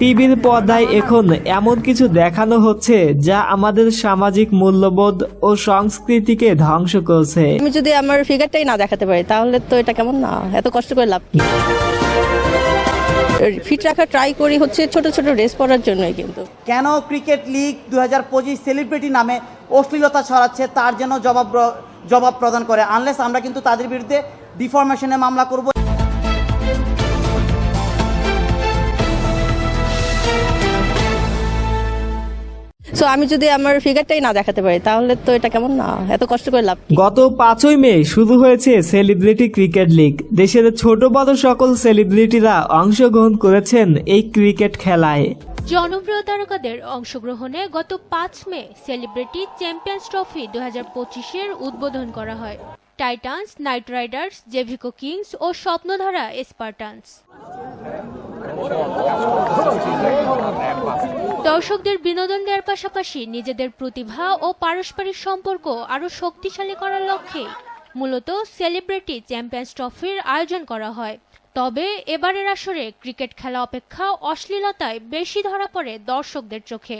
টিভির পর্দায় এখন এমন কিছু দেখানো হচ্ছে যা আমাদের সামাজিক মূল্যবোধ ও সংস্কৃতিকে ধ্বংস করছে। আমি যদি আমার ফিগারটাই না দেখাতে পারি তাহলে তো এটা কেমন না? এত কষ্ট করে লাভ কি? ফিট রাখা ট্রাই করি হচ্ছে ছোট ছোট ড্রেস পরার জন্যই কিন্তু। কেন ক্রিকেট লিগ দু হাজার পঁচিশ সেলিব্রিটি নামে অশ্লীলতা ছড়াচ্ছে তার জন্য জবাব জবাব প্রদান করে আনলেস আমরা কিন্তু তাদের বিরুদ্ধে ডিফরমেশনে মামলা করব। আমি যদি আমার ফিগারটাই না দেখাতে পারি তাহলে তো এটা কেমন না? এত কষ্ট করে লাভ গত পাঁচই মে শুরু হয়েছে সেলিব্রিটি ক্রিকেট লিগ দেশের ছোট বড় সকল সেলিব্রিটিরা অংশগ্রহণ করেছেন এই ক্রিকেট খেলায়। জনপ্রিয় তারকাদের অংশগ্রহণে গত পাঁচ মে সেলিব্রিটি চ্যাম্পিয়ন্স ট্রফি দু হাজার পঁচিশের উদ্বোধন করা হয়। টাইটান্স নাইট রাইডার্স জেভিকো কিংস ও স্বপ্নধারা স্পার্টান্স দর্শকদের বিনোদন দেওয়ার পাশাপাশি নিজেদের প্রতিভা ও পারস্পরিক সম্পর্ক আরও শক্তিশালী করার লক্ষ্যে মূলত সেলিব্রিটি চ্যাম্পিয়ন্স ট্রফির আয়োজন করা হয়। তবে এবারের আসরে ক্রিকেট খেলা অপেক্ষা অশ্লীলতায় বেশি ধরা পড়ে দর্শকদের চোখে।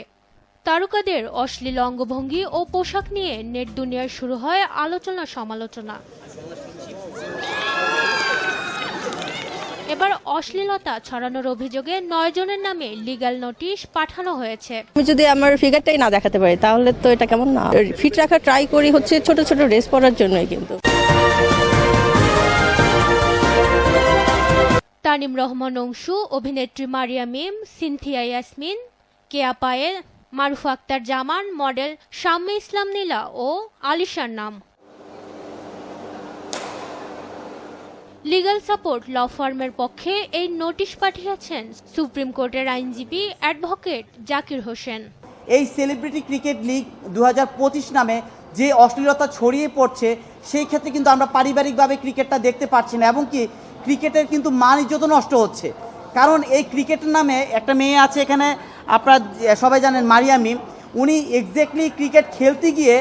তারকাদের অশ্লীল অঙ্গভঙ্গি ও পোশাক নিয়ে নেট দুনিয়ায় শুরু হয় আলোচনা সমালোচনা এবার অশ্লীলতা ছড়ানোর অভিযোগে নয় জনের নামে লিগ্যাল নোটিশ পাঠানো হয়েছে। আমি যদি আমার ফিগারটাই না দেখাতে পারি তাহলে তো এটা কেমন না? ফিট রাখা ট্রাই করি হচ্ছে ছোট ছোট ড্রেস পরার জন্যই কিন্তু। তানিম রহমান অংশু অভিনেত্রী মারিয়া মিম সিনথিয়া ইয়াসমিন কেয়া পায়েল মারুফা আক্তার জামান মডেল শাম্মী ইসলাম নীলা ও আলিশার নাম। লিগ্যাল সাপোর্ট ল ফার্মের পক্ষে এই নোটিশ পাঠিয়েছেন সুপ্রিম কোর্টের আইনজীবী অ্যাডভোকেট জাকির হোসেন। এই সেলিব্রিটি ক্রিকেট লিগ দু হাজার পঁচিশ নামে যে অশ্লীলতা ছড়িয়ে পড়ছে, সেই ক্ষেত্রে কিন্তু আমরা পারিবারিকভাবে ক্রিকেটটা দেখতে পাচ্ছি না, এবং কি ক্রিকেটের কিন্তু মান ইজ্জত নষ্ট হচ্ছে। কারণ এই ক্রিকেটের নামে একটা মেয়ে আছে এখানে, আপনারা সবাই জানেন মারিয়া মিম, উনি এক্স্যাক্টলি ক্রিকেট খেলতে গিয়ে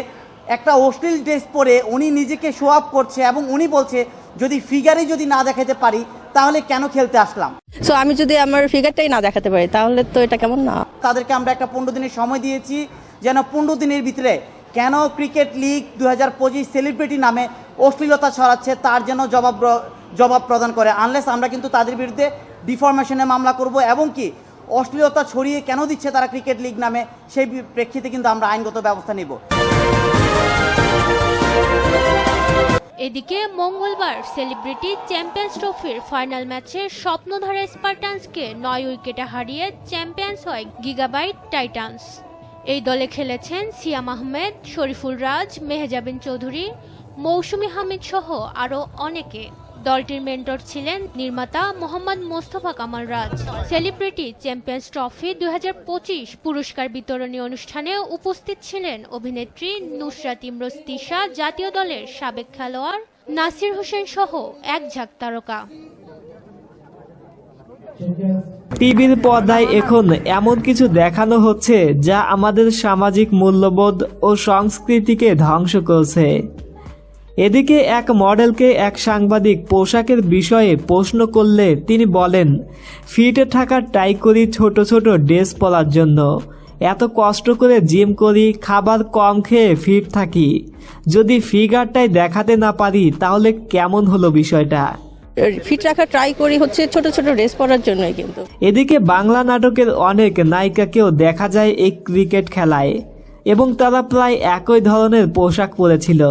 একটা অশ্লীল ড্রেস পরে উনি নিজেকে শো আপ করছে এবং উনি বলছে যদি ফিগারই যদি না দেখাতে পারি তাহলে কেন খেলতে আসলাম? সো আমি যদি আমার ফিগারটাই না দেখাতে পারি তাহলে তো এটা কেমন না? তাদেরকে আমরা একটা পনেরো দিনের সময় দিয়েছি যেন পনেরো দিনের ভিতরে কেন ক্রিকেট লিগ দু হাজার পঁচিশ সেলিব্রিটি নামে অশ্লীলতা ছড়াচ্ছে তার যেন জবাব জবাব প্রদান করে। আনলেস আমরা কিন্তু তাদের বিরুদ্ধে ডিফরমেশনে মামলা করব এবং কি অশ্লীলতা ছড়িয়ে কেন দিচ্ছে তারা ক্রিকেট লিগ নামে সেই প্রেক্ষিতে কিন্তু আমরা আইনগত ব্যবস্থা নিব। এদিকে মঙ্গলবার সেলিব্রিটি চ্যাম্পিয়ন্স ট্রফির ফাইনাল ম্যাচে স্বপ্নধারা স্পার্টান্সকে নয় উইকেটে হারিয়ে চ্যাম্পিয়ন্স হয় গিগাবাইট টাইটান্স। এই দলে খেলেছেন সিয়াম আহমেদ, শরীফুল রাজ, মেহজাবিন চৌধুরী, মৌসুমি হামিদ সহ আরও অনেকে। দলটির মেন্টর ছিলেন নির্মাতা Mohammad Mostafa Kamal Raj. Celebrity champions trophy দুই হাজার পঁচিশ পুরস্কার বিতরণী অনুষ্ঠানে উপস্থিত ছিলেন অভিনেত্রী নুসরাত ইমরোজ তিশা, জাতীয় দলের সাবেক খেলোয়াড় নাসির হোসেন সহ এক ঝাঁক তারকা। টিভির পর্দায় এখন এমন কিছু দেখানো হচ্ছে যা আমাদের সামাজিক মূল্যবোধ ও সংস্কৃতিকে ধ্বংস করছে। এদিকে এক মডেলকে এক সাংবাদিক পোশাকের বিষয়ে প্রশ্ন করলে তিনি বলেন ফিটে থাকার ট্রাই করি ছোট ছোট ড্রেস পরার জন্য। এত কষ্ট করে জিম করি খাবার কম খেয়ে ফিট থাকি। যদি ফিগারটাই দেখাতে না পারি তাহলে কেমন হলো বিষয়টা? ফিট রাখা ট্রাই করি হচ্ছে ছোট ছোট ড্রেস পরার জন্যই কিন্তু। এদিকে বাংলা নাটকের অনেক নায়িকাকেও দেখা যায় এই ক্রিকেট খেলায় এবং তারা প্রায় একই ধরনের পোশাক পরেছিল।